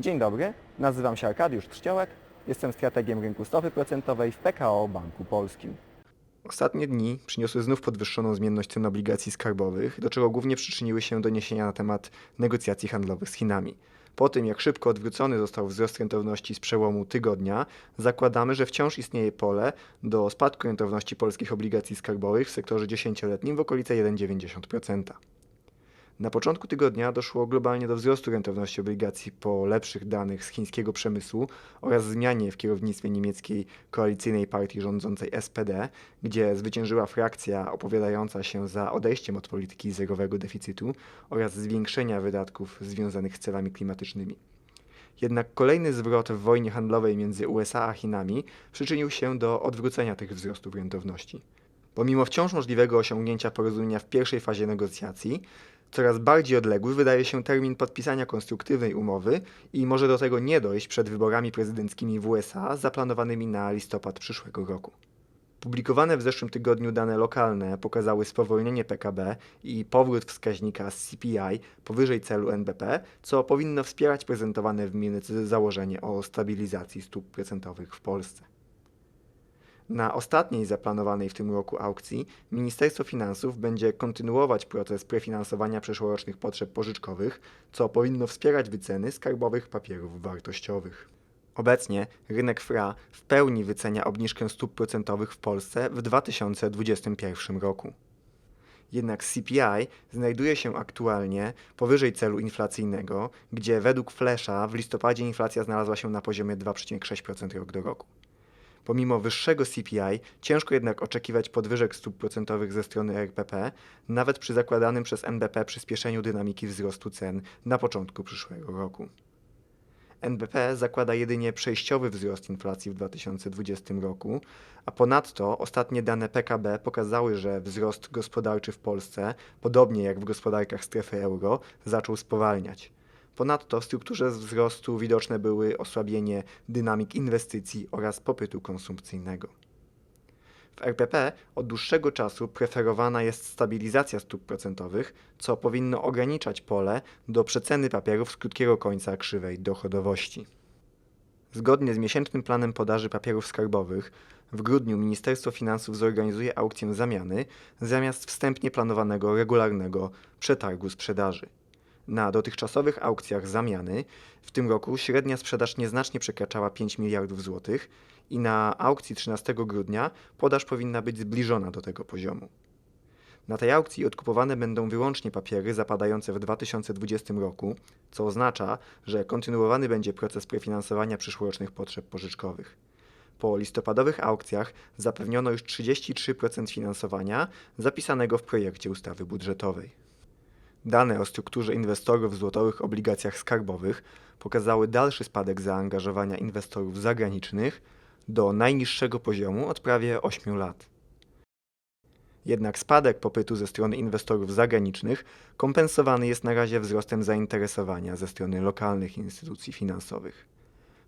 Dzień dobry, nazywam się Arkadiusz Trzciołek, jestem strategiem rynku stopy procentowej w PKO Banku Polskim. Ostatnie dni przyniosły znów podwyższoną zmienność cen obligacji skarbowych, do czego głównie przyczyniły się doniesienia na temat negocjacji handlowych z Chinami. Po tym, jak szybko odwrócony został wzrost rentowności z przełomu tygodnia, zakładamy, że wciąż istnieje pole do spadku rentowności polskich obligacji skarbowych w sektorze dziesięcioletnim w okolice 1,90%. Na początku tygodnia doszło globalnie do wzrostu rentowności obligacji po lepszych danych z chińskiego przemysłu oraz zmianie w kierownictwie niemieckiej koalicyjnej partii rządzącej SPD, gdzie zwyciężyła frakcja opowiadająca się za odejściem od polityki zerowego deficytu oraz zwiększenia wydatków związanych z celami klimatycznymi. Jednak kolejny zwrot w wojnie handlowej między USA a Chinami przyczynił się do odwrócenia tych wzrostów rentowności. Pomimo wciąż możliwego osiągnięcia porozumienia w pierwszej fazie negocjacji, coraz bardziej odległy wydaje się termin podpisania konstruktywnej umowy i może do tego nie dojść przed wyborami prezydenckimi w USA zaplanowanymi na listopad przyszłego roku. Publikowane w zeszłym tygodniu dane lokalne pokazały spowolnienie PKB i powrót wskaźnika CPI powyżej celu NBP, co powinno wspierać prezentowane w minute założenie o stabilizacji stóp procentowych w Polsce. Na ostatniej zaplanowanej w tym roku aukcji Ministerstwo Finansów będzie kontynuować proces prefinansowania przyszłorocznych potrzeb pożyczkowych, co powinno wspierać wyceny skarbowych papierów wartościowych. Obecnie rynek FRA w pełni wycenia obniżkę stóp procentowych w Polsce w 2021 roku. Jednak CPI znajduje się aktualnie powyżej celu inflacyjnego, gdzie według Flesza w listopadzie inflacja znalazła się na poziomie 2,6% rok do roku. Pomimo wyższego CPI, ciężko jednak oczekiwać podwyżek stóp procentowych ze strony RPP, nawet przy zakładanym przez NBP przyspieszeniu dynamiki wzrostu cen na początku przyszłego roku. NBP zakłada jedynie przejściowy wzrost inflacji w 2020 roku, a ponadto ostatnie dane PKB pokazały, że wzrost gospodarczy w Polsce, podobnie jak w gospodarkach strefy euro, zaczął spowalniać. Ponadto w strukturze wzrostu widoczne były osłabienie dynamik inwestycji oraz popytu konsumpcyjnego. W RPP od dłuższego czasu preferowana jest stabilizacja stóp procentowych, co powinno ograniczać pole do przeceny papierów z krótkiego końca krzywej dochodowości. Zgodnie z miesięcznym planem podaży papierów skarbowych, w grudniu Ministerstwo Finansów zorganizuje aukcję zamiany zamiast wstępnie planowanego regularnego przetargu sprzedaży. Na dotychczasowych aukcjach zamiany w tym roku średnia sprzedaż nieznacznie przekraczała 5 miliardów złotych i na aukcji 13 grudnia podaż powinna być zbliżona do tego poziomu. Na tej aukcji odkupowane będą wyłącznie papiery zapadające w 2020 roku, co oznacza, że kontynuowany będzie proces prefinansowania przyszłorocznych potrzeb pożyczkowych. Po listopadowych aukcjach zapewniono już 33% finansowania zapisanego w projekcie ustawy budżetowej. Dane o strukturze inwestorów w złotowych obligacjach skarbowych pokazały dalszy spadek zaangażowania inwestorów zagranicznych do najniższego poziomu od prawie 8 lat. Jednak spadek popytu ze strony inwestorów zagranicznych kompensowany jest na razie wzrostem zainteresowania ze strony lokalnych instytucji finansowych.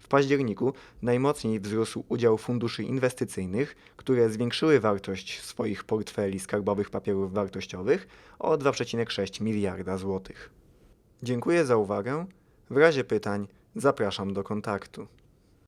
W październiku najmocniej wzrósł udział funduszy inwestycyjnych, które zwiększyły wartość swoich portfeli skarbowych papierów wartościowych o 2,6 miliarda złotych. Dziękuję za uwagę. W razie pytań zapraszam do kontaktu.